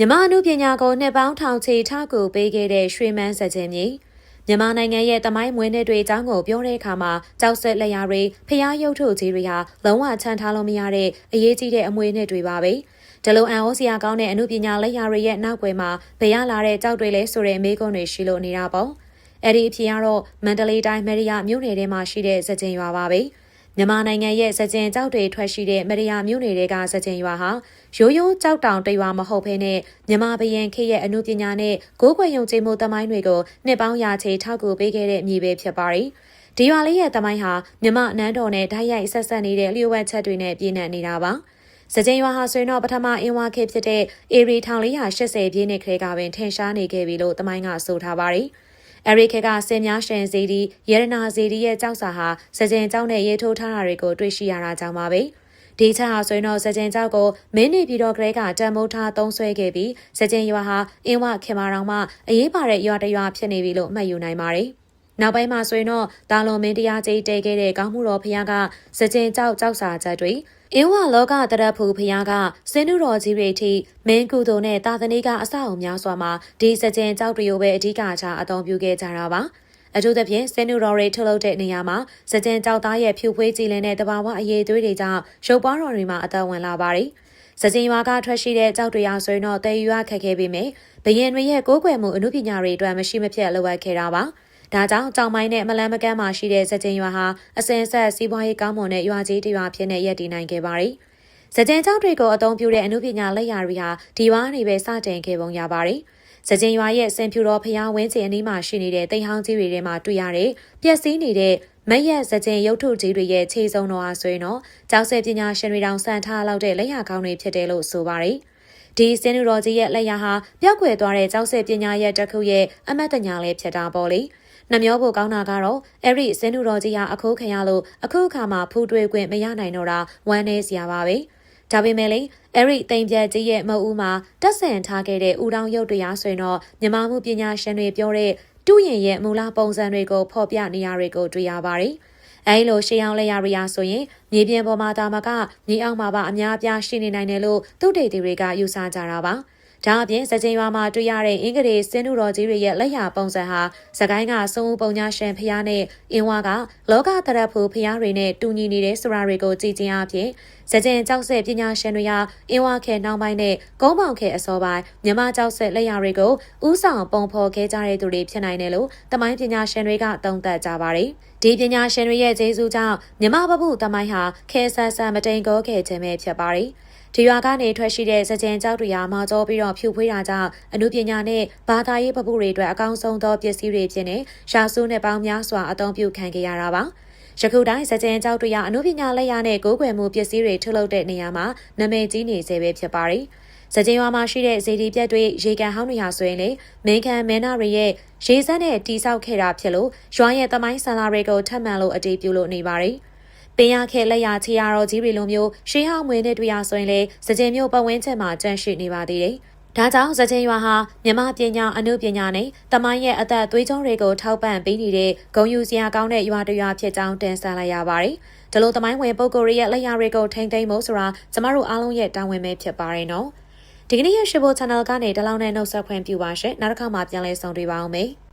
မြမအမှုပညာကိုနှစ်ပေါင်းထောင်ချီထကူပေးခဲ့တဲ့ရွှေမန်းစကြင်မြေမြန်မာနိုင်ငံရဲ့တမိုင်းမွေးနေ့တွေအကြောင်းကိုပြောတဲ့အခါမှာကြောက်စက်လက်ရာတွေဖျားရုပ်ထုကြီးတွေဟာလုံးဝချန်ထားလို့မရတဲ့အရေးကြီးတဲ့အမွေအနှစ်တွေပါပဲဒီလိုအန်အိုစရာကောင်းတဲ့အမှုပညာလက်ရာတွေရဲ့နောက်ွယ်မှာဘယ်ရလာတဲ့ကြောက်တွေလဲဆိုတဲ့မေးခွန်းတွေရှိလို့နေတာပေါ့အဲ့ဒီအဖြစ်ကတော့မန္တလေးတိုင်းမရိယာမြို့နယ်ထဲမှာရှိတဲ့စကြင်ရွာပါပဲ။ မြန်မာနိုင်ငံရဲ့စကြင်ကြောက်တွေထွက်ရှိတဲ့မရယာမြို့နယ်တွေကစကြင်ရွာဟာရိုးရိုးကြောက်တောင်တရွာမဟုတ်ဘဲနဲ့မြန်မာဘရင်ခေရဲ့အမှုပညာနဲ့ကိုးကွယ်ယုံကြည်မှုသမိုင်းတွေကိုနှစ်ပေါင်းရာချီထောက်ကူပေးခဲ့တဲ့မြေပဲဖြစ်ပါတယ်။ဒီရွာလေးရဲ့သမိုင်းဟာမြမနန်းတော်နဲ့ဓာတ်ရိုက်ဆက်ဆက်နေတဲ့လျှို့ဝှက်ချက်တွေနဲ့ပြည့်နှက်နေတာပါ။စကြင်ရွာဟာဆိုရင်တော့ပထမအင်းဝါခေဖြစ်တဲ့အေရီ1480ပြည့်နှစ်ခရေကပင်ထင်ရှားနေခဲ့ပြီလို့သမိုင်းကဆိုထားပါတယ်။။ အဲဒီခေတ်ကဆင်များရှင်ဇီဒီရတနာဇီဒီရဲ့ကြောက်စာဟာစကြင်ကြောက်နဲ့ရေးထိုးထားတာတွေကိုတွေ့ရှိရတာကြောင့်ပါပဲ။ဒီချက်ဟာဆိုရင်တော့စကြင်ကြောက်ကိုမင်းနေပြည်တော်ကလေးကတန်မိုးထားသုံးဆွဲခဲ့ပြီးစကြင်ရွာဟာအင်းဝခင်မာတော်မှအရေးပါတဲ့ရွာတစ်ရွာဖြစ်နေပြီလို့မှတ်ယူနိုင်ပါတယ်။ နောက်ပိုင်းမှာဆိုရင်တော့တာလွန်မင်းတရားကြီးတည်ခဲ့တဲ့ကောင်းမှုတော်ဖခင်ကစကြင်ကြောက်ကြောက်စာချက်တွေအင်းဝလောကတရဖူဖျားကစင်းနုတော်ကြီးတွေထိမင်းကုသိုလ်နဲ့တာသနီကအဆောက်အုံများစွာမှာဒီစကြင်ကြောက်တရုပ်ပဲအဓိကချအသုံးပြုခဲ့ကြတာပါအထူးသဖြင့်စင်းနုတော်တွေထုတ်လုပ်တဲ့နေရာမှာစကြင်ကြောက်သားရဲ့ဖြူဖွေးကြည်လင်တဲ့တဘာဝအရေးသွေးတွေကြောင့်ရုပ်ပွားတော်တွေမှာအသက်ဝင်လာပါတယ်စကြင်ရွာကထွက်ရှိတဲ့ကြောက်တရားဆိုရင်တော့တည်ယူရခက်ခဲပေမယ့်ဘရင်တွေရဲ့ကိုးကွယ်မှုအမှုပညာတွေအတွက်မရှိမဖြစ်လိုအပ်ခဲ့တာပါ။ ဒါကြောင့်ကြောင်မိုင်းနဲ့မလန်းမကန်းမှာရှိတဲ့စကြင်ရွာဟာအစင်ဆက်စီးပွားရေးကောင်းမွန်တဲ့ရွာကြီးတစ်ရွာဖြစ်နေရည်တည်နိုင်ခဲ့ပါတယ်။စကြင်ကျောက်တွေကိုအသုံးပြုတဲ့အမှုပညာလက်ရာတွေဟာဒီရွာနေပဲစတင်ခဲ့ပုံရပါတယ်။စကြင်ရွာရဲ့စင်ဖြူတော်ဖျားဝင်းကျင်အနီးမှာရှိနေတဲ့တိမ်ဟောင်းကြီးတွေထဲမှာတွေ့ရတဲ့ပျက်စီးနေတဲ့မက်ရက်စကြင်ရုပ်ထုကြီးတွေရဲ့ခြေစုံတော်အားဆိုရင်တော့ကျောက်ဆယ်ပညာရှင်တွေတောင်စံထားလောက်တဲ့လက်ရာကောင်းတွေဖြစ်တယ်လို့ဆိုပါတယ်။ဒီစင်းနူတော်ကြီးရဲ့လက်ရာဟာပျောက်ကွယ်သွားတဲ့ကျောက်ဆယ်ပညာရဲ့တစ်ခုရဲ့အမတ်တညာလေးဖြစ်တာပေါ့လေ။ နှမျောဖို့ကောင်းတာကတော့အဲ့ဒီစင်းနူတော်ကြီးဟာအခုခံရလို့အခုအခါမှာဖူးတွေးခွင့်မရနိုင်တော့တာဝမ်းနည်းစရာပါပဲ။ဒါပေမဲ့လေအဲ့ဒီတိမ်ပြက်ကြီးရဲ့မဟုတ်ဦးမှာတက်ဆန်ထားခဲ့တဲ့ဦးတောင်ရုပ်တရားဆိုရင်တော့မြမမှုပညာရှင်တွေပြောတဲ့တူရင်ရဲ့မူလပုံစံတွေကိုဖော်ပြနေရတွေကိုတွေ့ရပါတယ်။အဲလိုရှေးအောင်လက်ရရရဆိုရင်မြေပြင်ပေါ်မှာတာမကမြေအောက်မှာပါအများအပြားရှိနေနိုင်တယ်လို့သူတေတီတွေကယူဆကြတာပါ။ ဒါအပြင်စကြင်ရွာမှာတွေ့ရတဲ့အင်္ဂလိပ်စင်းနုတော်ကြီးတွေရဲ့လက်ရာပုံစံဟာစကိုင်းကစုံဦးပုံညာရှင်ဖျားနဲ့အင်းဝါကလောကတရဖူဖျားတွေနဲ့တူညီနေတဲ့ဆိုတာတွေကိုကြည်ကျင်အဖြစ်စကြင်ကြောက်ဆက်ပညာရှင်တွေဟာအင်းဝါခဲနှောင်းပိုင်းနဲ့ကုန်းပေါင်ခဲအစောပိုင်းမြမကြောက်ဆက်လက်ရာတွေကိုဥဆောင်ပုံဖော်ခဲ့ကြတဲ့သူတွေဖြစ်နိုင်တယ်လို့တမိုင်းပညာရှင်တွေကသုံးသပ်ကြပါတယ်။ဒီပညာရှင်တွေရဲ့ကျေးဇူးကြောင့်မြမပပုတမိုင်းဟာခဲဆန်းဆန်းမတိန်ကောခဲ့ခြင်းပဲဖြစ်ပါတယ်။ ဒီရွာကနေထွက်ရှိတဲ့စကြင်ကြောက်တွေဟာမာကြောပြီးတော့ဖြူဖွေးတာကြောင့်အမှုပညာနဲ့ဘာသာရေးပပုတွေအတွက်အကောင်းဆုံးသောပစ္စည်းတွေဖြစ်နေရှာစုနဲ့ပေါင်းများစွာအသုံးပြုခံခဲ့ရတာပါယခုတိုင်းစကြင်ကြောက်တွေကအမှုပညာလက်ရနဲ့ကိုးကွယ်မှုပစ္စည်းတွေထုတ်လုပ်တဲ့နေရာမှာနာမည်ကြီးနေစေပဲဖြစ်ပါတယ်။စကြင်ရွာမှာရှိတဲ့ဇေဒီပြက်တွေရေကန်ဟောင်းတွေဟာဆိုရင်လေမင်းခံမင်းနာတွေရဲ့ရေစက်နဲ့တိဆောက်ခဲ့တာဖြစ်လို့ရွာရဲ့သမိုင်းဆန်လာတွေကိုထပ်မံလို့အတည်ပြုလို့နေပါတယ်။ ပင်ရခဲလက်ရချီရတော်ကြီးတွေလိုမျိုးရှေးဟောင်းမွေနဲ့တွေ့ရဆိုရင်လေစကြင်မျိုးပတ်ဝန်းကျင်မှာကျန့်ရှိနေပါသေးတယ်။ဒါကြောင့်စကြင်ရွာဟာမြမပညာအနုပညာနဲ့တမိုင်းရဲ့အသက်သွေးကြောတွေကိုထောက်ပံ့ပေးနေတဲ့ဂုံယူစရာကောင်းတဲ့ရွာတစ်ရွာဖြစ်ကြောင်းတင်ဆက်လိုက်ရပါတယ်။ဒီလိုတမိုင်းဝင်ပုဂ္ဂိုလ်ရဲ့လက်ရတွေကိုထိမ့်သိမ်းဖို့ဆိုတာကျမတို့အားလုံးရဲ့တာဝန်ပဲဖြစ်ပါတယ်နော်။ဒီကနေ့ရရှိဖို့ channel ကနေဒီလောက်နဲ့နှုတ်ဆက်ခွင့်ပြုပါရှင်။နောက်တစ်ခါမှပြန်လည်ဆုံတွေ့ပါအောင်မယ်။